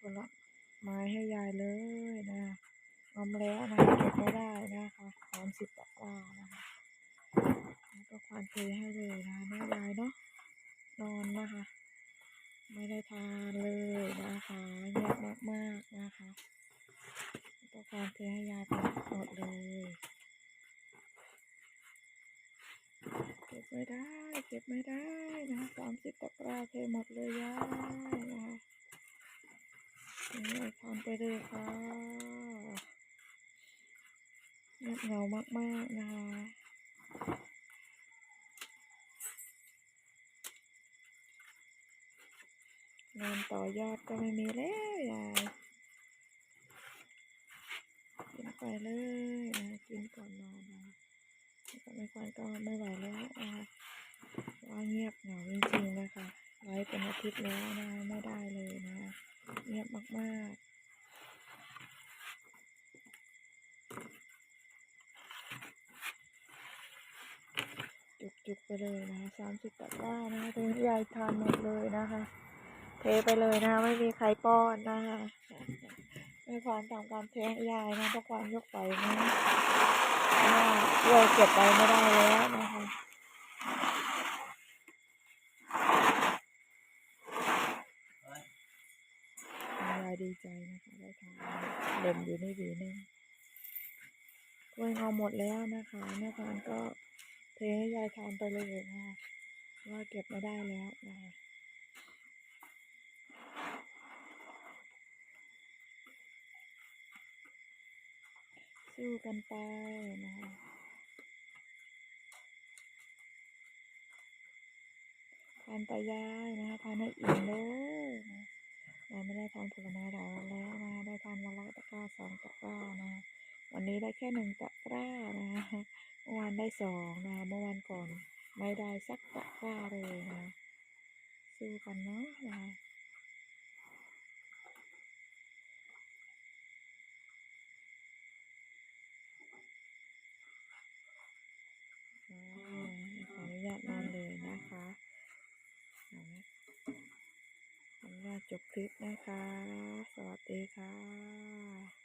ผลไม้ให้ยายเลยนะงอมแล้วนะเก็บไม่ได้นะคะสามสิบตะกร้านะคะแล้วก็ควานเทให้เลยนะแม่ยายเนาะนอนนะคะ ไม่ได้ทานเลยนะคะเงียบมากๆนะคะก็ควานเทให้ยายไปหมดเลยเก็บไม่ได้เก็บไม่ได้นะสามสิบตะกร้าเทหมดเลยยายนะคะ นอนไปเลยค่ะเงียบเหงามากๆนะคะนอนต่อยอดก็ไม่มีแล้วยายกินไปเลยนะกินก่อนนอนนะก็ไม่ควรก็ไม่ไหวแล้วนะคะว่าเงียบเหงาจริงๆนะคะไลฟ์เป็นอาทิตย์แล้วนะไม่ได้เลยนะเงียบมากๆ จุกไปเลยนะสามสิบตะกร้านะคะทให้ยายทานหมดเลยนะคะ เทไปเลยนะคะไม่มีใครป้อนนะคะไม่ควานทำการเทยายนะเพราะควานยกไปนะเพราะว่าด้วยเก็บไปไม่ได้แล้วนะคะยายดีใจนะคะได้ทานเด่นอยู่นี่หวีนึงกล้วยงอหมดแล้วนะคะแม่พานก็ ให้ยายทานไปเลยนะคะว่าเก็บไม่ได้แล้วนะคะสู้กันไปนะคะทานไปยายนะคะทานให้อิ่มเลยนะเราไม่ได้ทานผลไม้หลายวันแล้วนะได้ทานวันละตะกร้าสองตะกร้านะวันนี้ได้แค่หนึ่งตะกร้านะ เมื่อวานได้ สองนะเมื่อวันก่อนไม่ได้สักตะกร้าเลยนะสู้กันเนาะนะอ่าขออนุญาตนอนเลยนะคะขออนุญาตจบคลิปนะคะ สวัสดีค่ะ